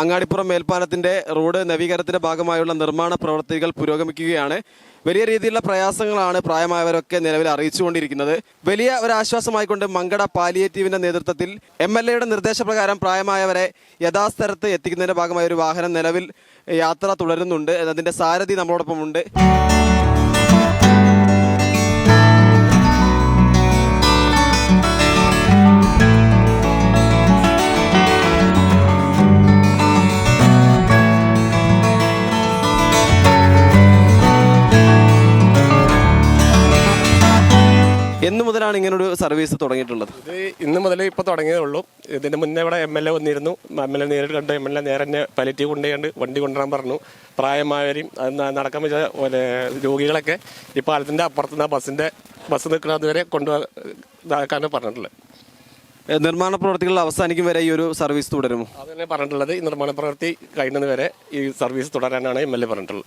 Angadipuram മേൽപ്പാലത്തിന്റെ road നവീകരണത്തിന്റെ ഭാഗമായുള്ള നിർമ്മാണ പ്രവർത്തികൾ പുരോഗമിക്കുകയാണ്. വലിയ രീതിയിലുള്ള പ്രയാസങ്ങളാണ് പ്രായമായവരൊക്കെ നിലവിൽ അറിയിച്ചുകൊണ്ടിരിക്കുന്നത്. വലിയ ഒരു ആശ്വാസമായിക്കൊണ്ട് മങ്കട പാലിയേറ്റീവിന്റെ നേതൃത്വത്തിൽ എം എൽ എയുടെ നിർദ്ദേശപ്രകാരം പ്രായമായവരെ യഥാസ്ഥലത്ത് എത്തിക്കുന്നതിന്റെ ഭാഗമായ ഒരു വാഹനം നിലവിൽ യാത്ര തുടരുന്നുണ്ട്. അതിന്റെ സാരഥി നമ്മളോടൊപ്പം ഉണ്ട് എന്നു മുതലാണ് ഇങ്ങനൊരു സർവീസ് തുടങ്ങിയിട്ടുള്ളത്? ഇത് ഇന്ന് മുതൽ ഇപ്പോൾ തുടങ്ങിയതേ ഉള്ളൂ. ഇതിന് മുന്നേ ഇവിടെ എം എൽ എ വന്നിരുന്നു. എം എൽ എ നേരിട്ട് കണ്ട്. എം എൽ എ നേരെ തന്നെ പലറ്റി കൊണ്ടുപോയി വണ്ടി കൊണ്ടുവരാൻ പറഞ്ഞു. പ്രായമായവരും അത് നടക്കാൻ വെച്ച പോലെ രോഗികളൊക്കെ ഈ പാലത്തിന്റെ അപ്പുറത്ത് നിന്ന് ബസ്സിന്റെ ബസ് നിൽക്കുന്നത് വരെ കൊണ്ടു പറഞ്ഞിട്ടുള്ളത്. നിർമ്മാണ പ്രവർത്തികൾ അവസാനിക്കും വരെ ഈ ഒരു സർവീസ് തുടരുമോ? അത് തന്നെ പറഞ്ഞിട്ടുള്ളത്. ഈ നിർമ്മാണ പ്രവൃത്തി കഴിയുന്നത് വരെ ഈ സർവീസ് തുടരാനാണ് എം എൽ എ പറഞ്ഞിട്ടുള്ളത്.